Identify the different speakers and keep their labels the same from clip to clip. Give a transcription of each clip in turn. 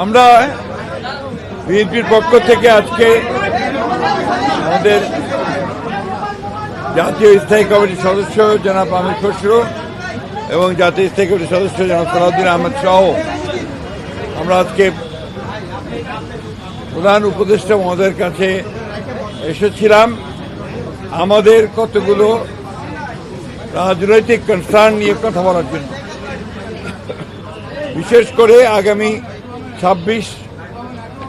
Speaker 1: আমরা বিএনপির পক্ষ থেকে আজকে আমাদের জাতীয় স্থায়ী কমিটির সদস্য জনাব আমির খসরু এবং জাতীয় স্থায়ী কমিটির সদস্য জনাব সালাউদ্দিন আহমেদ সহ আমরা আজকে প্রধান উপদেষ্টা মহোদয়ের কাছে এসেছিলাম। আমাদের কতগুলো রাজনৈতিক কনসার্ন নিয়ে কথা বলার জন্য। বিশেষ করে আগামী ছাব্বিশ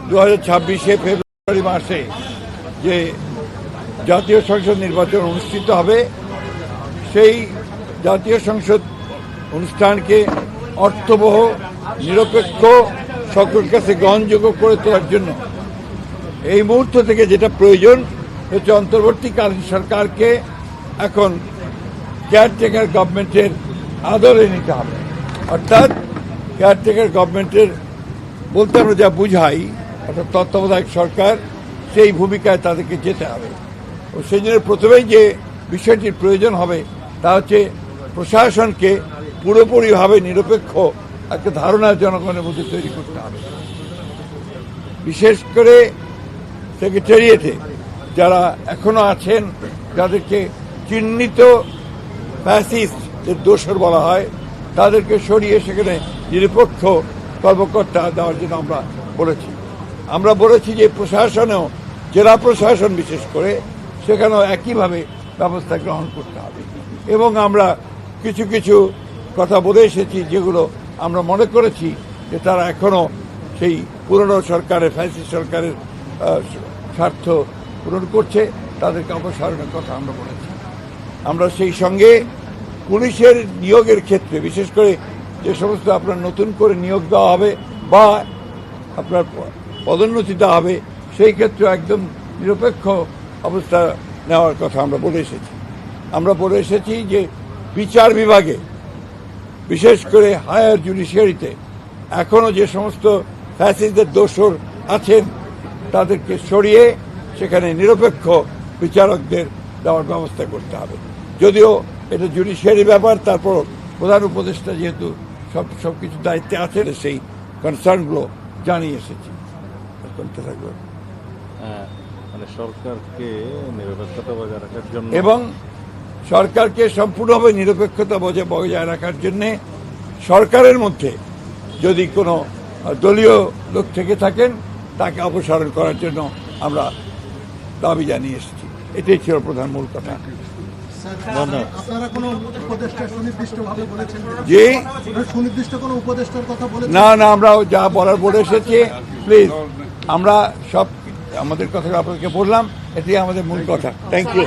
Speaker 1: দু হাজার ছাব্বিশে ফেব্রুয়ারি মাসে যে জাতীয় সংসদ নির্বাচন অনুষ্ঠিত হবে, সেই জাতীয় সংসদ অনুষ্ঠানকে অর্থবহ, নিরপেক্ষ, সকলের কাছে গ্রহণযোগ্য করে তোলার জন্য। এই মুহূর্ত থেকে যেটা প্রয়োজন হচ্ছে অন্তর্বর্তীকালীন সরকারকে এখন কেয়ারটেকার গভর্নমেন্টের আদরে নিতে হবে। অর্থাৎ কেয়ারটেকার গভর্নমেন্টের বলতে আমরা যা বুঝাই, অর্থাৎ তত্ত্বাবধায়ক সরকার, সেই ভূমিকায় তাদেরকে যেতে হবে। ও সেই জন্য প্রথমেই যে বিষয়টির প্রয়োজন হবে, তা হচ্ছে প্রশাসনকে পুরোপুরিভাবে নিরপেক্ষ একটা ধারণা জনগণের মধ্যে তৈরি করতে হবে। বিশেষ করে সেক্রেটারিয়েটে যারা এখনও আছেন, যাদেরকে চিহ্নিত ফ্যাসিস্টের দোষর বলা হয়, তাদেরকে সরিয়ে সেখানে নিরপেক্ষ কর্মকর্তা দেওয়ার জন্য আমরা বলেছি। আমরা বলেছি যে প্রশাসনেও, জেলা প্রশাসন বিশেষ করে, সেখানেও একইভাবে ব্যবস্থা গ্রহণ করতে হবে। এবং আমরা কিছু কিছু কথা বলে এসেছি যেগুলো আমরা মনে করেছি যে তারা এখনও সেই পুরনো সরকারের ফ্যান্সি সরকারের স্বার্থ পূরণ করছে, তাদেরকে অপসারণের কথা আমরা বলেছি। আমরা সেই সঙ্গে পুলিশের নিয়োগের ক্ষেত্রে, বিশেষ করে যে সমস্ত আপনার নতুন করে নিয়োগ দেওয়া হবে বা আপনার পদোন্নতি দেওয়া হবে, সেই ক্ষেত্রে একদম নিরপেক্ষ অবস্থা নেওয়ার কথা আমরা বলে এসেছি। আমরা বলে এসেছি যে বিচার বিভাগে, বিশেষ করে হায়ার জুডিশিয়ারিতে, এখনও যে সমস্ত ফ্যাসিসদের দোষর আছেন, তাদেরকে সরিয়ে সেখানে নিরপেক্ষ বিচারকদের দেওয়ার ব্যবস্থা করতে হবে। যদিও এটা জুডিশিয়ারি ব্যাপার তারপর প্রধান উপদেষ্টা যেহেতু সব সব কিছু দায়িত্বে আছেন সেই কনসার্নগুলো জানিয়ে এসেছি। করতে থাকবে।
Speaker 2: হ্যাঁ, মানে সরকারকে নিরপেক্ষতা বজায় রাখার জন্য
Speaker 1: এবং সরকারকে সম্পূর্ণভাবে নিরপেক্ষতা বজায় বজায় রাখার জন্যে সরকারের মধ্যে যদি কোনো দলীয় লোক থেকে থাকেন তাকে অপসারণ করার জন্য আমরা দাবি জানিয়ে এসেছি। এটাই ছিল প্রধান মূল কথা।
Speaker 3: আপনারা কোনো উপদেষ্টা সুনির্দিষ্টভাবে বলেছেন
Speaker 1: যে
Speaker 3: সুনির্দিষ্ট কোনো উপদেষ্টার কথা বলেছেন
Speaker 1: না না আমরা যা বলার বলে এসেছি প্লিজ আমরা সব আমাদের কথা আপনাকে বললাম এটাই আমাদের মূল কথা। Thank you